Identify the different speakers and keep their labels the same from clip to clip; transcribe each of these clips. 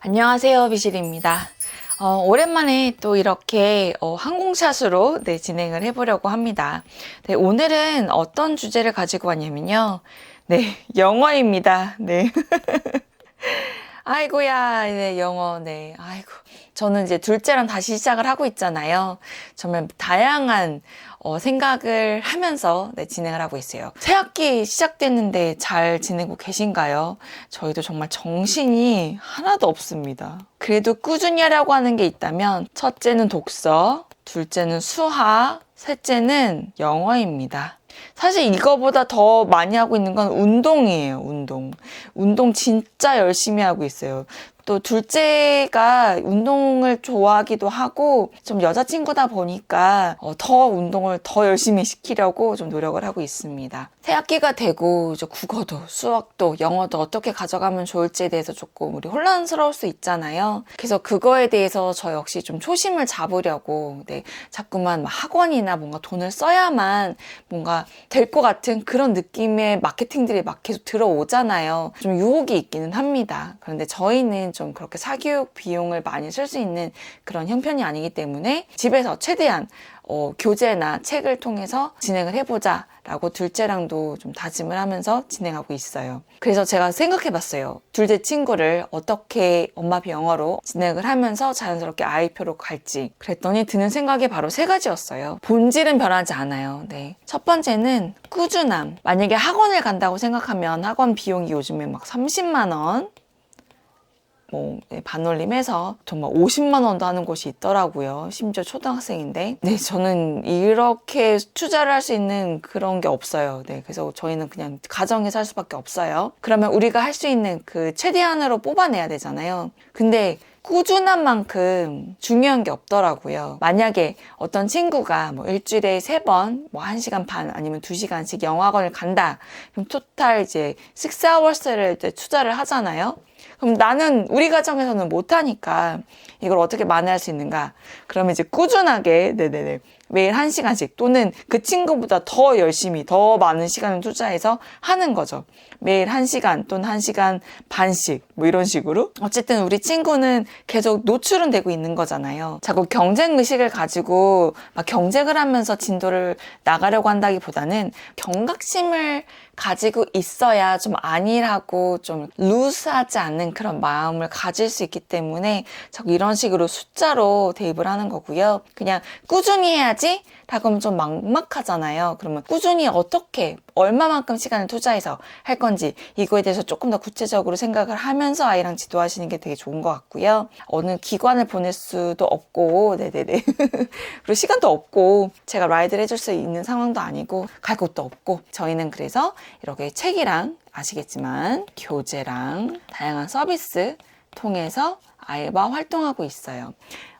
Speaker 1: 안녕하세요 비실입니다. 어, 오랜만에 또 이렇게 어, 항공샷으로 네, 진행을 해보려고 합니다. 네, 오늘은 어떤 주제를 가지고 왔냐면요. 네, 영어입니다. 네. 아이고야, 네, 영어, 네, 아이고. 저는 이제 둘째랑 다시 시작을 하고 있잖아요. 정말 다양한 어, 생각을 하면서 네, 진행을 하고 있어요. 새 학기 시작됐는데 잘 지내고 계신가요? 저희도 정말 정신이 하나도 없습니다. 그래도 꾸준히 하려고 하는 게 있다면 첫째는 독서, 둘째는 수학, 셋째는 영어입니다. 사실 이거보다 더 많이 하고 있는 건 운동이에요, 운동. 운동 진짜 열심히 하고 있어요. 또 둘째가 운동을 좋아하기도 하고 좀 여자친구다 보니까 어, 더 운동을 더 열심히 시키려고 좀 노력을 하고 있습니다. 새 학기가 되고 이제 국어도 수학도 영어도 어떻게 가져가면 좋을지에 대해서 조금 우리 혼란스러울 수 있잖아요. 그래서 그거에 대해서 저 역시 좀 초심을 잡으려고 네, 자꾸만 막 학원이나 뭔가 돈을 써야만 뭔가 될 것 같은 그런 느낌의 마케팅들이 막 계속 들어오잖아요. 좀 유혹이 있기는 합니다. 그런데 저희는 좀 그렇게 사교육 비용을 많이 쓸 수 있는 그런 형편이 아니기 때문에 집에서 최대한 어, 교재나 책을 통해서 진행을 해보자 라고 둘째랑도 좀 다짐을 하면서 진행하고 있어요. 그래서 제가 생각해 봤어요. 둘째 친구를 어떻게 엄마표 영어로 진행을 하면서 자연스럽게 아이표로 갈지. 그랬더니 드는 생각이 바로 세 가지였어요. 본질은 변하지 않아요. 네. 첫 번째는 꾸준함. 만약에 학원을 간다고 생각하면 학원 비용이 요즘에 막 30만원, 뭐 네, 반올림해서 정말 50만 원도 하는 곳이 있더라고요. 심지어 초등학생인데. 네, 저는 이렇게 투자를 할 수 있는 그런 게 없어요. 네, 그래서 저희는 그냥 가정에서 할 수밖에 없어요. 그러면 우리가 할 수 있는 그 최대한으로 뽑아내야 되잖아요. 근데 꾸준한 만큼 중요한 게 없더라고요. 만약에 어떤 친구가 뭐 일주일에 세 번, 뭐 한 시간 반 아니면 두 시간씩 영어학원을 간다. 그럼 토탈 이제 6hours를 이제 투자를 하잖아요. 그럼 나는 우리 가정에서는 못하니까 이걸 어떻게 만회할 수 있는가? 그러면 이제 꾸준하게, 네네네. 매일 한 시간씩 또는 그 친구보다 더 열심히 더 많은 시간을 투자해서 하는 거죠. 매일 한 시간 또는 한 시간 반씩 뭐 이런 식으로. 어쨌든 우리 친구는 계속 노출은 되고 있는 거잖아요. 자꾸 경쟁 의식을 가지고 막 경쟁을 하면서 진도를 나가려고 한다기보다는 경각심을 가지고 있어야 좀 안일하고 좀 루스하지 않는 그런 마음을 가질 수 있기 때문에 자꾸 이런 식으로 숫자로 대입을 하는 거고요. 그냥 꾸준히 해야 지 라고 하면 좀 막막하잖아요. 그러면 꾸준히 어떻게 얼마만큼 시간을 투자해서 할 건지 이거에 대해서 조금 더 구체적으로 생각을 하면서 아이랑 지도하시는 게 되게 좋은 것 같고요. 어느 기관을 보낼 수도 없고 네네네 그리고 시간도 없고 제가 라이드를 해줄 수 있는 상황도 아니고 갈 곳도 없고 저희는 그래서 이렇게 책이랑 아시겠지만 교재랑 다양한 서비스 통해서 아이와 활동하고 있어요.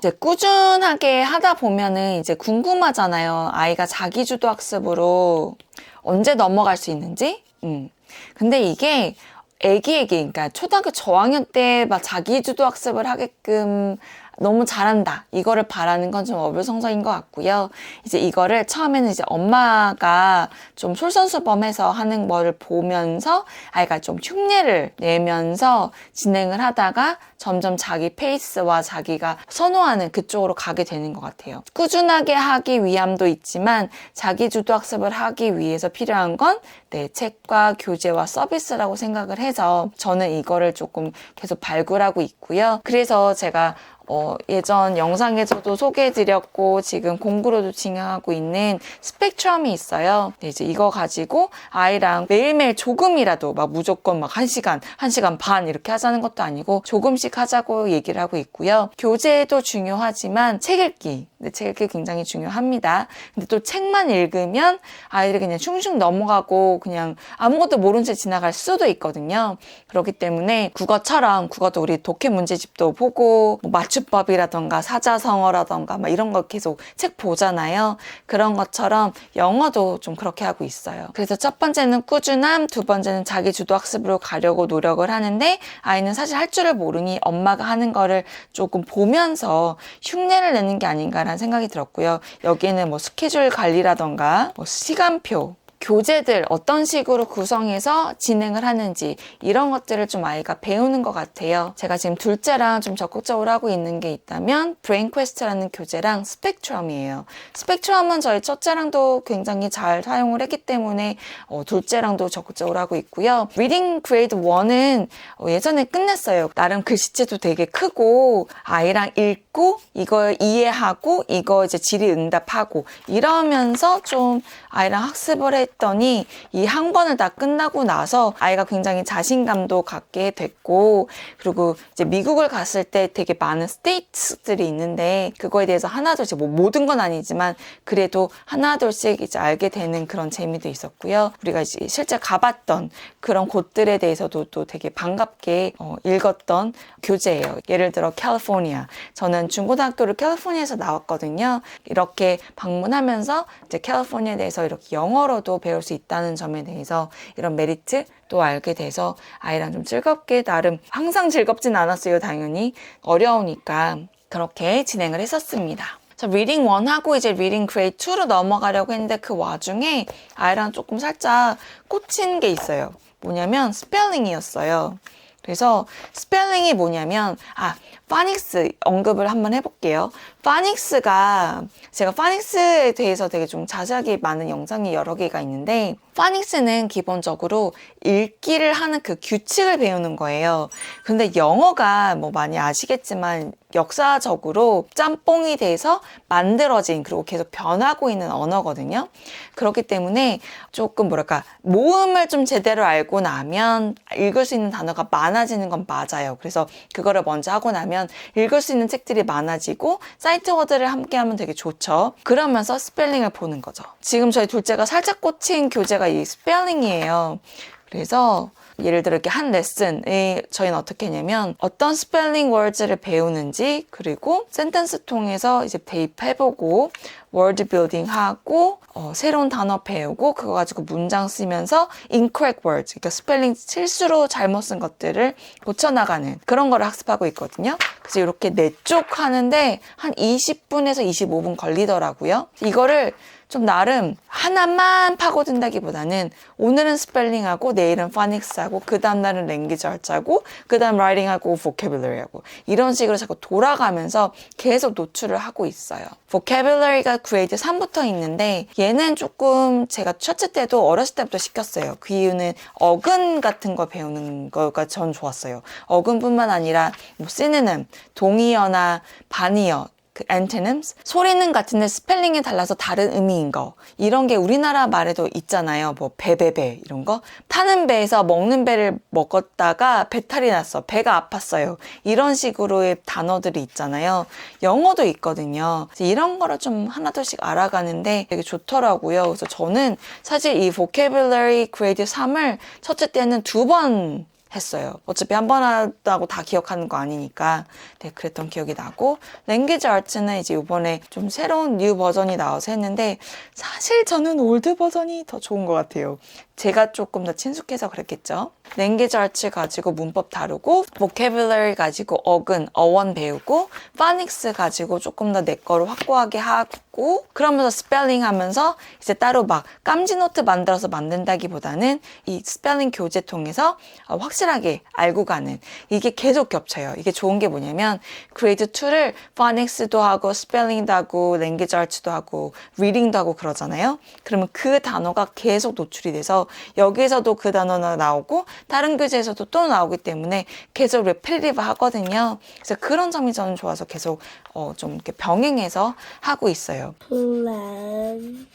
Speaker 1: 이제 꾸준하게 하다 보면은 이제 궁금하잖아요. 아이가 자기주도 학습으로 언제 넘어갈 수 있는지. 음. 근데 이게 애기에게, 그러니까 초등학교 저학년 때 막 자기주도 학습을 하게끔 너무 잘한다. 이거를 바라는 건 좀 어불성설인 것 같고요. 이제 이거를 처음에는 이제 엄마가 좀 솔선수범해서 하는 거를 보면서 아이가 좀 흉내를 내면서 진행을 하다가 점점 자기 페이스와 자기가 선호하는 그쪽으로 가게 되는 것 같아요. 꾸준하게 하기 위함도 있지만 자기 주도 학습을 하기 위해서 필요한 건 네, 책과 교재와 서비스라고 생각을 해서 저는 이거를 조금 계속 발굴하고 있고요. 그래서 제가 어, 예전 영상에서도 소개해드렸고 지금 공부로도 진행하고 있는 스펙트럼이 있어요. 네, 이제 이거 가지고 아이랑 매일매일 조금이라도 막 무조건 막한 시간, 한 시간 반 이렇게 하자는 것도 아니고 조금씩 하자고 얘기를 하고 있고요. 교재도 중요하지만 책 읽기, 네, 책 읽기 굉장히 중요합니다. 근데 또 책만 읽으면 아이들이 그냥 슝슝 넘어가고 그냥 아무것도 모른 채 지나갈 수도 있거든요. 그렇기 때문에 국어처럼 국어도 우리 독해 문제집도 보고 뭐 맞춤 법이라던가 사자성어라던가 막 이런 거 계속 책 보잖아요. 그런 것처럼 영어도 좀 그렇게 하고 있어요. 그래서 첫 번째는 꾸준함, 두 번째는 자기 주도 학습으로 가려고 노력을 하는데 아이는 사실 할 줄을 모르니 엄마가 하는 거를 조금 보면서 흉내를 내는 게 아닌가라는 생각이 들었고요. 여기에는 뭐 스케줄 관리라던가 뭐 시간표 교재들 어떤 식으로 구성해서 진행을 하는지 이런 것들을 좀 아이가 배우는 것 같아요. 제가 지금 둘째랑 좀 적극적으로 하고 있는 게 있다면 브레인 퀘스트라는 교재랑 스펙트럼이에요. 스펙트럼은 저희 첫째랑도 굉장히 잘 사용을 했기 때문에 어, 둘째랑도 적극적으로 하고 있고요. 리딩 그레이드 1은 어, 예전에 끝냈어요. 나름 글씨체도 되게 크고 아이랑 읽고 이걸 이해하고 이거 이제 질의 응답하고 이러면서 좀 아이랑 학습을 했더니 이한 권을 다 끝나고 나서 아이가 굉장히 자신감도 갖게 됐고 그리고 이제 미국을 갔을 때 되게 많은 스테이트들이 있는데 그거에 대해서 하나둘씩 뭐 모든 건 아니지만 그래도 하나둘씩 이제 알게 되는 그런 재미도 있었고요. 우리가 이제 실제 가봤던 그런 곳들에 대해서도 또 되게 반갑게 어, 읽었던 교재예요. 예를 들어 캘리포니아. 저는 중고등학교를 캘리포니아에서 나왔거든요. 이렇게 방문하면서 이제 캘리포니아에 대해서 이렇게 영어로도 배울 수 있다는 점에 대해서 이런 메리트 또 알게 돼서 아이랑 좀 즐겁게 나름 항상 즐겁진 않았어요. 당연히 어려우니까 그렇게 진행을 했었습니다. 저 리딩 1하고 이제 리딩 그레이드 2로 넘어가려고 했는데 그 와중에 아이랑 조금 살짝 꽂힌 게 있어요. 뭐냐면 스펠링이었어요. 그래서 스펠링이 뭐냐면 아 파닉스 언급을 한번 해볼게요. 파닉스가 제가 파닉스에 대해서 되게 좀 자세하게 많은 영상이 여러 개가 있는데 파닉스는 기본적으로 읽기를 하는 그 규칙을 배우는 거예요. 근데 영어가 뭐 많이 아시겠지만 역사적으로 짬뽕이 돼서 만들어진 그리고 계속 변하고 있는 언어거든요. 그렇기 때문에 조금 뭐랄까 모음을 좀 제대로 알고 나면 읽을 수 있는 단어가 많아지는 건 맞아요. 그래서 그거를 먼저 하고 나면 읽을 수 있는 책들이 많아지고 사이트 워드를 함께 하면 되게 좋죠. 그러면서 스펠링을 보는 거죠. 지금 저희 둘째가 살짝 꽂힌 교재가 이 스펠링이에요. 그래서 예를 들어 이렇게 한 레슨에 저희는 어떻게 했냐면 어떤 스펠링 월즈를 배우는지 그리고 센텐스 통해서 이제 대입해보고 월드 빌딩 하고 어, 새로운 단어 배우고 그거 가지고 문장 쓰면서 incorrect words 그러니까 스펠링 실수로 잘못 쓴 것들을 고쳐나가는 그런 거를 학습하고 있거든요. 그래서 이렇게 네 쪽 하는데 한 20분에서 25분 걸리더라고요. 이거를 좀 나름 하나만 파고든다기보다는 오늘은 스펠링하고 내일은 파닉스하고 그 다음날은 랭귀지 알짜고 그 다음 라이팅하고 보캐블러리하고 이런 식으로 자꾸 돌아가면서 계속 노출을 하고 있어요. 보캐블러리가 그레이드 3부터 있는데 얘는 조금 제가 첫째 때도 어렸을 때부터 시켰어요. 그 이유는 어근 같은 거 배우는 거가 전 좋았어요. 어근뿐만 아니라 뭐 시느님, 동의어나 반의어 그 antonyms 소리는 같은데 스펠링이 달라서 다른 의미인 거. 이런 게 우리나라 말에도 있잖아요. 뭐 배배배 이런 거. 타는 배에서 먹는 배를 먹었다가 배탈이 났어. 배가 아팠어요. 이런 식으로의 단어들이 있잖아요. 영어도 있거든요. 이런 거를 좀 하나둘씩 알아가는데 되게 좋더라고요. 그래서 저는 사실 이 vocabulary grade 3을 첫째 때는 두번 했어요. 어차피 한 번 하다고 다 기억하는 거 아니니까. 네, 그랬던 기억이 나고. 랭귀지 아트는 이제 이번에 좀 새로운 뉴 버전이 나와서 했는데, 사실 저는 올드 버전이 더 좋은 것 같아요. 제가 조금 더 친숙해서 그랬겠죠. 랭귀지 아트 가지고 문법 다루고, vocabulary 가지고 어근, 어원 배우고, 파닉스 가지고 조금 더 내 거를 확고하게 하고, 그러면서 스펠링 하면서 이제 따로 막 깜지 노트 만들어서 만든다기보다는 이 스펠링 교재 통해서 어, 확실하게 알고 가는 이게 계속 겹쳐요. 이게 좋은 게 뭐냐면 그레이드 2를 파닉스도 하고 스펠링도 하고 랭귀지 아트도 하고 리딩도 하고 그러잖아요. 그러면 그 단어가 계속 노출이 돼서 여기에서도 그 단어가 나오고 다른 교재에서도 또 나오기 때문에 계속 레피리브 하거든요. 그래서 그런 점이 저는 좋아서 계속 어, 좀 이렇게 병행해서 하고 있어요.
Speaker 2: plan,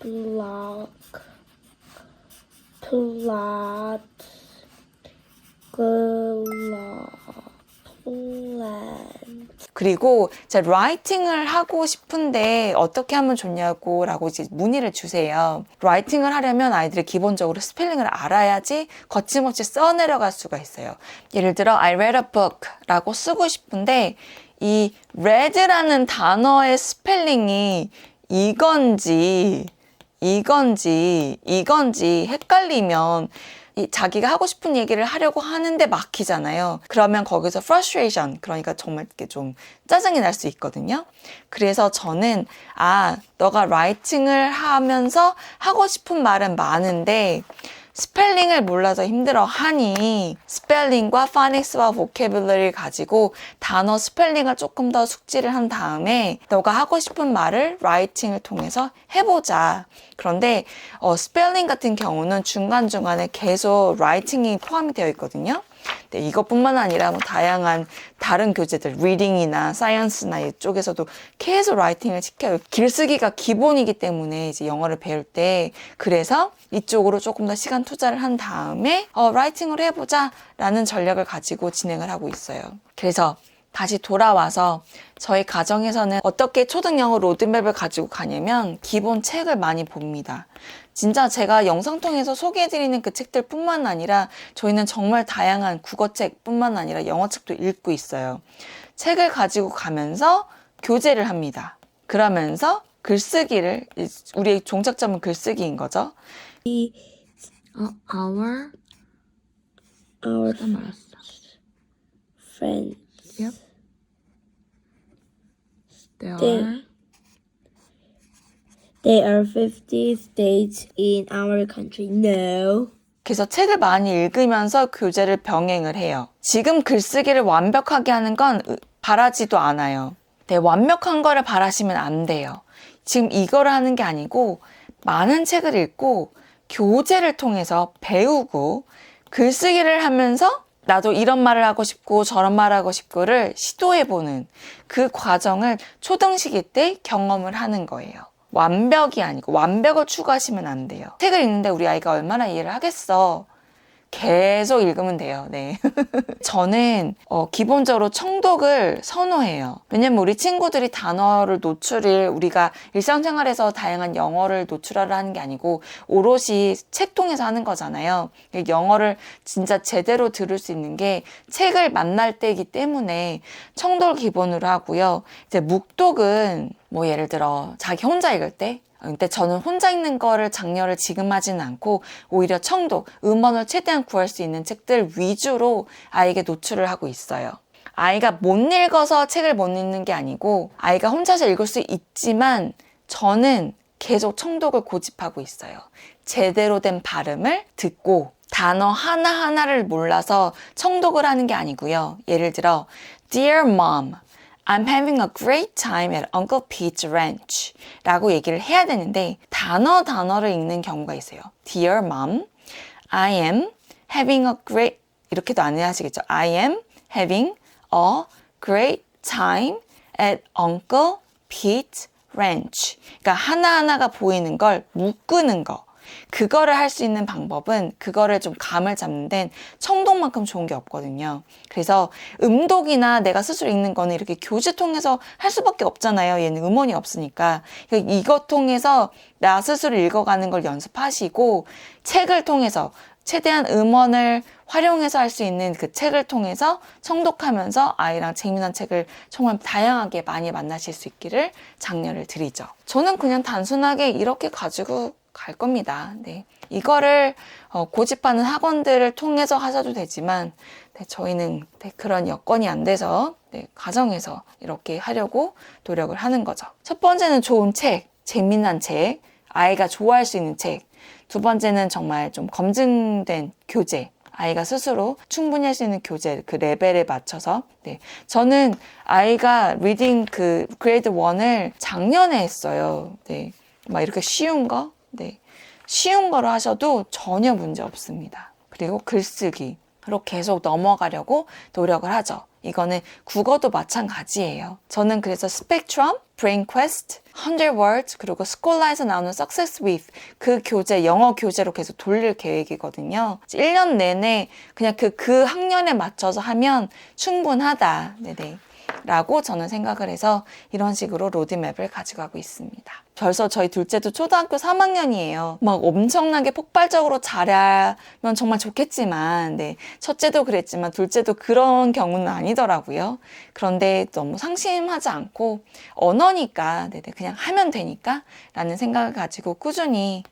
Speaker 2: block, plot, plan.
Speaker 1: 그리고 제가 라이팅을 하고 싶은데 어떻게 하면 좋냐고 라고 이제 문의를 주세요. 라이팅을 하려면 아이들이 기본적으로 스펠링을 알아야지 거침없이 써내려갈 수가 있어요. 예를 들어 I read a book 라고 쓰고 싶은데 이 read라는 단어의 스펠링이 이건지 이건지 이건지 헷갈리면 이 자기가 하고 싶은 얘기를 하려고 하는데 막히잖아요. 그러면 거기서 frustration, 그러니까 정말 이렇게 좀 짜증이 날 수 있거든요. 그래서 저는 아, 너가 라이팅을 하면서 하고 싶은 말은 많은데 스펠링을 몰라서 힘들어 하니 스펠링과 파닉스와 보캐블러리를 가지고 단어 스펠링을 조금 더 숙지를 한 다음에 너가 하고 싶은 말을 라이팅을 통해서 해보자. 그런데 어, 스펠링 같은 경우는 중간중간에 계속 라이팅이 포함이 되어 있거든요. 네, 이것뿐만 아니라 뭐 다양한 다른 교재들, 리딩이나 사이언스나 이쪽에서도 계속 라이팅을 시켜요. 글쓰기가 기본이기 때문에 이제 영어를 배울 때 그래서 이쪽으로 조금 더 시간 투자를 한 다음에 어, 라이팅을 해보자 라는 전략을 가지고 진행을 하고 있어요. 그래서 다시 돌아와서 저희 가정에서는 어떻게 초등 영어 로드맵을 가지고 가냐면 기본 책을 많이 봅니다. 진짜 제가 영상 통해서 소개해드리는 그 책들 뿐만 아니라 저희는 정말 다양한 국어책 뿐만 아니라 영어책도 읽고 있어요. 책을 가지고 가면서 교재를 합니다. 그러면서 글쓰기를, 우리의 종착점은 글쓰기인 거죠.
Speaker 3: 어, our
Speaker 2: Our
Speaker 3: 다 말았어.
Speaker 2: friends.
Speaker 3: Yep. There
Speaker 2: 네.
Speaker 3: are
Speaker 2: There are 50 states in our country. No.
Speaker 1: 그래서 책을 많이 읽으면서 교재를 병행을 해요. 지금 글쓰기를 완벽하게 하는 건 으- 바라지도 않아요. 네, 완벽한 거를 바라시면 안 돼요. 지금 이거를 하는 게 아니고 많은 책을 읽고 교재를 통해서 배우고 글쓰기를 하면서 나도 이런 말을 하고 싶고 저런 말을 하고 싶고를 시도해보는 그 과정을 초등시기 때 경험을 하는 거예요. 완벽이 아니고 완벽을 추구하시면 안 돼요. 책을 읽는데 우리 아이가 얼마나 이해를 하겠어. 계속 읽으면 돼요. 네. 저는 어, 기본적으로 청독을 선호해요. 왜냐면 우리 친구들이 단어를 노출을 우리가 일상생활에서 다양한 영어를 노출하려 하는 게 아니고 오롯이 책 통해서 하는 거잖아요. 영어를 진짜 제대로 들을 수 있는 게 책을 만날 때이기 때문에 청독을 기본으로 하고요. 이제 묵독은 뭐 예를 들어 자기 혼자 읽을 때 근데 저는 혼자 읽는 거를 장려를 지금 하지는 않고 오히려 청독, 음원을 최대한 구할 수 있는 책들 위주로 아이에게 노출을 하고 있어요. 아이가 못 읽어서 책을 못 읽는 게 아니고 아이가 혼자서 읽을 수 있지만 저는 계속 청독을 고집하고 있어요. 제대로 된 발음을 듣고 단어 하나하나를 몰라서 청독을 하는 게 아니고요. 예를 들어 Dear Mom, I'm having a great time at Uncle Pete's Ranch 라고 얘기를 해야 되는데 단어 단어를 읽는 경우가 있어요. Dear Mom, I am having a great 이렇게도 안 하시겠죠. I am having a great time at Uncle Pete's Ranch. 그러니까 하나하나가 보이는 걸 묶는 거. 그거를 할 수 있는 방법은 그거를 좀 감을 잡는 데는 청독만큼 좋은 게 없거든요. 그래서 음독이나 내가 스스로 읽는 거는 이렇게 교재 통해서 할 수밖에 없잖아요. 얘는 음원이 없으니까. 이것 통해서 나 스스로 읽어가는 걸 연습하시고 책을 통해서 최대한 음원을 활용해서 할 수 있는 그 책을 통해서 청독하면서 아이랑 재미난 책을 정말 다양하게 많이 만나실 수 있기를 장려를 드리죠. 저는 그냥 단순하게 이렇게 가지고 갈 겁니다. 네. 이거를 어, 고집하는 학원들을 통해서 하셔도 되지만 네, 저희는 네, 그런 여건이 안 돼서 네, 가정에서 이렇게 하려고 노력을 하는 거죠. 첫 번째는 좋은 책, 재미난 책, 아이가 좋아할 수 있는 책. 두 번째는 정말 좀 검증된 교재. 아이가 스스로 충분히 할 수 있는 교재, 그 레벨에 맞춰서. 네. 저는 아이가 리딩 그 그레이드 1을 작년에 했어요. 네. 막 이렇게 쉬운 거? 네. 쉬운 거로 하셔도 전혀 문제 없습니다. 그리고 글쓰기. 로 계속 넘어가려고 노력을 하죠. 이거는 국어도 마찬가지예요. 저는 그래서 스펙트럼, 브레인 퀘스트, 100 words, 그리고 스콜라에서 나오는 success 그 교재, 영어 교재로 계속 돌릴 계획이거든요. 1년 내내 그냥 그, 그 학년에 맞춰서 하면 충분하다. 네네. 라고 저는 생각을 해서 이런 식으로 로드맵을 가져가고 있습니다. 벌써 저희 둘째도 초등학교 3학년이에요. 막 엄청나게 폭발적으로 잘하면 정말 좋겠지만, 네. 첫째도 그랬지만 둘째도 그런 경우는 아니더라고요. 그런데 너무 상심하지 않고 언어니까, 네네. 그냥 하면 되니까 라는 생각을 가지고 꾸준히,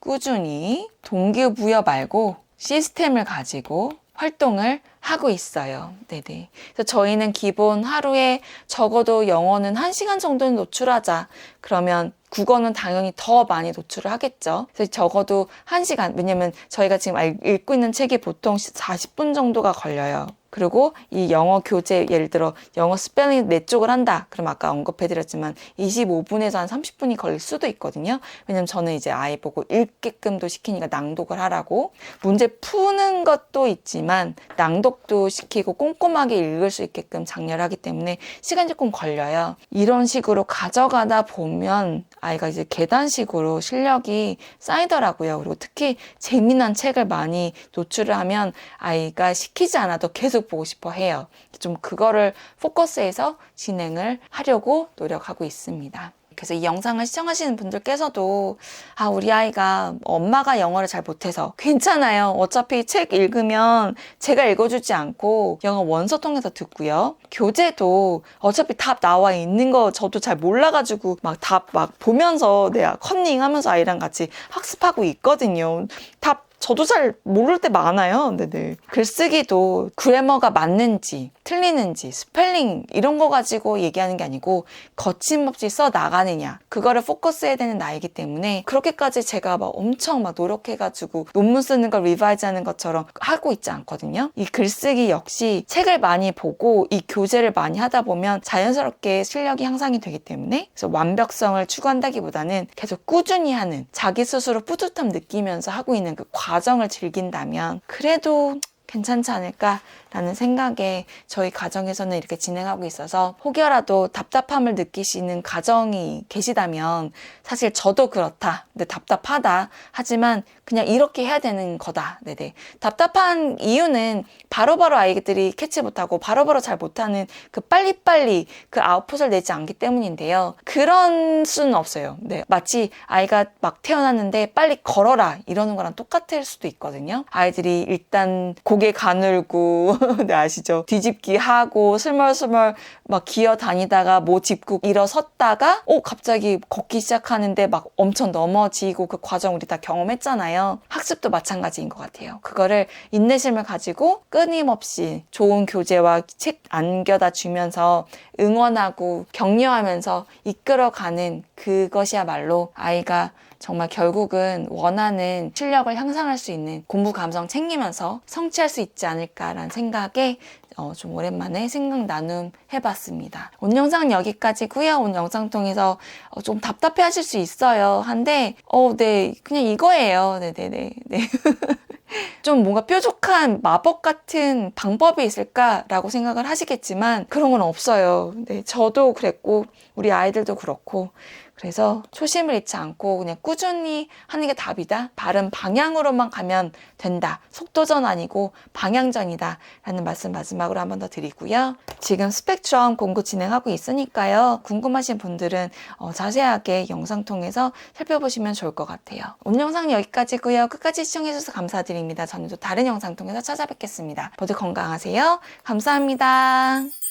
Speaker 1: 꾸준히 동기부여 말고 시스템을 가지고 활동을 하고 있어요. 네네. 그래서 저희는 기본 하루에 적어도 영어는 1시간 정도는 노출하자. 그러면 국어는 당연히 더 많이 노출을 하겠죠. 그래서 적어도 1시간. 왜냐면 저희가 지금 알- 읽고 있는 책이 보통 40분 정도가 걸려요. 그리고 이 영어 교재 예를 들어 영어 스펠링 네 쪽을 한다. 그럼 아까 언급해드렸지만 25분에서 한 30분이 걸릴 수도 있거든요. 왜냐면 저는 이제 아이 보고 읽게끔도 시키니까 낭독을 하라고 문제 푸는 것도 있지만 낭독도 시키고 꼼꼼하게 읽을 수 있게끔 장려하기 때문에 시간이 조금 걸려요. 이런 식으로 가져가다 보면 아이가 이제 계단식으로 실력이 쌓이더라고요. 그리고 특히 재미난 책을 많이 노출을 하면 아이가 시키지 않아도 계속 보고 싶어 해요. 좀 그거를 포커스해서 진행을 하려고 노력하고 있습니다. 그래서 이 영상을 시청하시는 분들께서도 아 우리 아이가 엄마가 영어를 잘 못해서 괜찮아요. 어차피 책 읽으면 제가 읽어주지 않고 영어 원서 통해서 듣고요. 교재도 어차피 답 나와 있는 거 저도 잘 몰라가지고 막 답 막 보면서 내가 컨닝하면서 아이랑 같이 학습하고 있거든요. 답 저도 잘 모를 때 많아요. 네네. 글쓰기도 그래머가 맞는지, 틀리는지, 스펠링 이런 거 가지고 얘기하는 게 아니고 거침없이 써 나가느냐. 그거를 포커스해야 되는 나이기 때문에 그렇게까지 제가 막 엄청 막 노력해가지고 논문 쓰는 걸 리바이즈 하는 것처럼 하고 있지 않거든요. 이 글쓰기 역시 책을 많이 보고 이 교재를 많이 하다 보면 자연스럽게 실력이 향상이 되기 때문에 그래서 완벽성을 추구한다기보다는 계속 꾸준히 하는 자기 스스로 뿌듯함 느끼면서 하고 있는 그 과 정을 즐긴다면 그래도 괜찮지 않을까 라는 생각에 저희 가정에서는 이렇게 진행하고 있어서 혹여라도 답답함을 느끼시는 가정이 계시다면 사실 저도 그렇다. 근데 답답하다. 하지만 그냥 이렇게 해야 되는 거다. 네네. 답답한 이유는 바로바로 아이들이 캐치 못하고 바로 바로 잘 못하는 그 빨리빨리 그 아웃풋을 내지 않기 때문인데요. 그런 수는 없어요. 네. 마치 아이가 막 태어났는데 빨리 걸어라 이러는 거랑 똑같을 수도 있거든요. 아이들이 일단 고개 가늘고 네, 아시죠? 뒤집기 하고 스멀스멀 막 기어 다니다가 뭐 짚고 일어섰다가 어 갑자기 걷기 시작하는데 막 엄청 넘어지고 그 과정 우리 다 경험했잖아요. 학습도 마찬가지인 것 같아요. 그거를 인내심을 가지고 끊임없이 좋은 교재와 책 안겨다 주면서 응원하고 격려하면서 이끌어가는 그것이야말로 아이가 정말 결국은 원하는 실력을 향상할 수 있는 공부 감성 챙기면서 성취할 수 있지 않을까라는 생각에 어, 좀 오랜만에 생각 나눔 해봤습니다. 오늘 영상은 여기까지고요. 오늘 영상 통해서 어, 좀 답답해 하실 수 있어요. 한데, 어, 네, 그냥 이거예요. 네네네. 네. 좀 뭔가 뾰족한 마법 같은 방법이 있을까라고 생각을 하시겠지만 그런 건 없어요. 네, 저도 그랬고 우리 아이들도 그렇고 그래서 초심을 잃지 않고 그냥 꾸준히 하는 게 답이다. 바른 방향으로만 가면 된다. 속도전 아니고 방향전이다. 라는 말씀 마지막으로 한 번 더 드리고요. 지금 스펙트럼 공부 진행하고 있으니까요. 궁금하신 분들은 어, 자세하게 영상 통해서 살펴보시면 좋을 것 같아요. 오늘 영상은 여기까지고요. 끝까지 시청해주셔서 감사드립니다. 저는 또 다른 영상 통해서 찾아뵙겠습니다. 모두 건강하세요. 감사합니다.